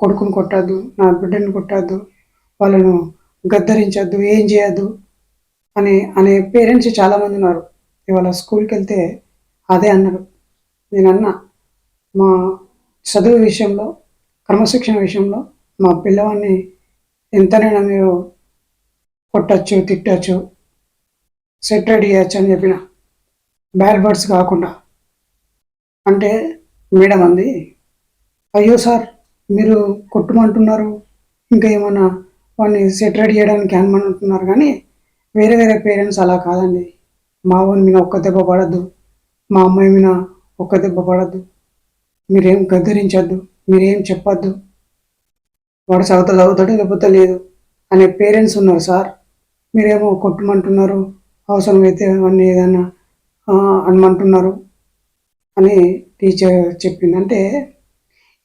కొడుకుని కొట్టద్దు నా బిడ్డని కొట్టద్దు వాళ్ళను గద్దరించద్దు ఏం చేయొద్దు అని అనే పేరెంట్స్ చాలామంది ఉన్నారు. ఇవాళ స్కూల్కి వెళ్తే అదే అన్నారు. నేను అన్న మా చదువు విషయంలో క్రమశిక్షణ విషయంలో మా పిల్లవాడిని ఎంతనైనా మీరు కొట్టచ్చు తిట్టచ్చు సెటరేట్ చేయొచ్చు అని చెప్పిన. బ్యాడ్ వర్డ్స్ కాకుండా. అంటే మేడం అంది అయ్యో సార్ మీరు కొట్టమంటున్నారు ఇంకా ఏమన్నా వాడిని సెటరేట్ చేయడానికి అనమంటున్నారు కానీ వేరే వేరే పేరెంట్స్ అలా కాదండి. మా వాని మీద ఒక్క దెబ్బ పడద్దు మా అమ్మాయి మీద ఒక్క దెబ్బ పడద్దు. మీరేం గద్దరించద్దు మీరేం చెప్పద్దు. వాడు చదువుతా చదువుతాడు లేకపోతే లేదు అనే పేరెంట్స్ ఉన్నారు సార్. మీరేమో కొట్టమంటున్నారు అవసరమైతే అవన్నీ ఏదైనా అనమంటున్నారు అని టీచర్ చెప్పింది. అంటే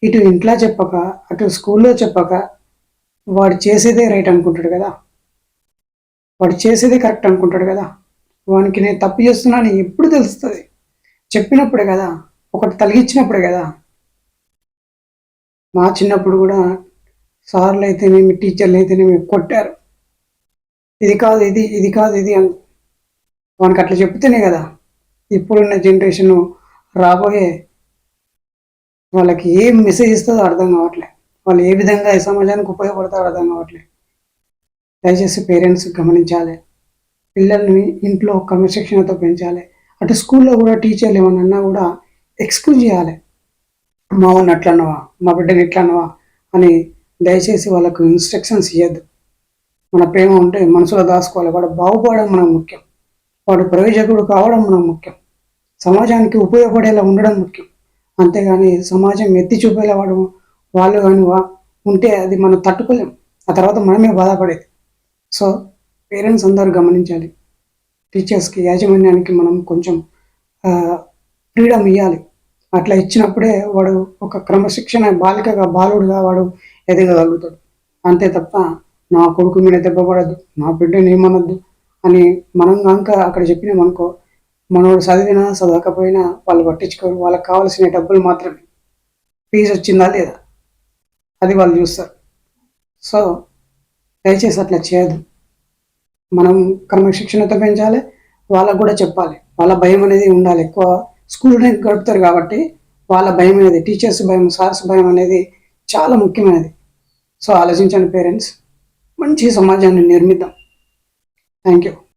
ఇటు ఇంట్లో చెప్పక అటు స్కూల్లో చెప్పక వాడు చేసేదే రైట్ అనుకుంటాడు కదా. వాడు చేసేదే కరెక్ట్ అనుకుంటాడు కదా. వానికి నేను తప్పు చేస్తున్నాను ఎప్పుడు తెలుస్తుంది. చెప్పినప్పుడే కదా. ఒకటి తలిగించినప్పుడే కదా. మా చిన్నప్పుడు కూడా సార్లు అయితేనేమి టీచర్లు అయితేనేమి కొట్టారు. ఇది కాదు ఇది ఇది కాదు ఇది అని వానికి అట్లా చెప్తేనే కదా. ఇప్పుడున్న జనరేషన్ రాబోయే వాళ్ళకి ఏం మెసేజ్ ఇస్తుందో అర్థం కావట్లేదు వాళ్ళు ఏ విధంగా ఈ సమాజానికి ఉపయోగపడతారో అర్థం కావట్లేదు దయచేసి పేరెంట్స్ గమనించాలి. పిల్లల్ని ఇంట్లో క్రమశిక్షణతో పెంచాలి. అటు స్కూల్లో కూడా టీచర్లు ఏమన్నా అన్నా కూడా ఎక్స్క్యూజ్ చేయాలి. మా వాడిని అట్లన్నవా మా బిడ్డని ఇట్లా అని దయచేసి వాళ్ళకు ఇన్స్ట్రక్షన్స్ ఇవ్వద్దు మన ప్రేమ ఉంటే మనసులో దాచుకోవాలి. వాడు బాగుపడడం మనకు ముఖ్యం. వాడు ప్రయోజకుడు కావడం మనకు ముఖ్యం. సమాజానికి ఉపయోగపడేలా ఉండడం ముఖ్యం. అంతేగాని సమాజం ఎత్తి చూపేలా వాడు వాళ్ళు కానీ వా- ఉంటే అది మనం తట్టుకోలేం. ఆ తర్వాత మనమే బాధపడేది. సో పేరెంట్స్ అందరూ గమనించాలి. టీచర్స్కి యాజమాన్యానికి మనం కొంచెం ఫ్రీడమ్ ఇవ్వాలి అట్లా ఇచ్చినప్పుడే వాడు ఒక క్రమశిక్షణ బాలికగా బాలుడుగా వాడు ఎదగగలుగుతాడు. అంతే తప్ప నా కొడుకు మీద దెబ్బ పడద్దు నా బిడ్డని ఏమనొద్దు అని మనం కనుక అక్కడ చెప్పినామనుకో మనోడు చదివినా చదవకపోయినా వాళ్ళు పట్టించుకోరు. వాళ్ళకి కావాల్సిన డబ్బులు మాత్రమే. ఫీజు వచ్చిందా లేదా? అది వాళ్ళు చూస్తారు. సో దయచేసి అట్లా చేయదు మనం క్రమశిక్షణతో పెంచాలి. వాళ్ళకు కూడా చెప్పాలి. వాళ్ళ భయం అనేది ఉండాలి. ఎక్కువ స్కూల్లోనే గడుపుతారు కాబట్టి వాళ్ళ భయం అనేది టీచర్స్ భయం సార్స్ భయం అనేది చాలా ముఖ్యమైనది. సో ఆలోచించండి పేరెంట్స్. మంచి సమాజాన్ని నిర్మిద్దాం. Thank you.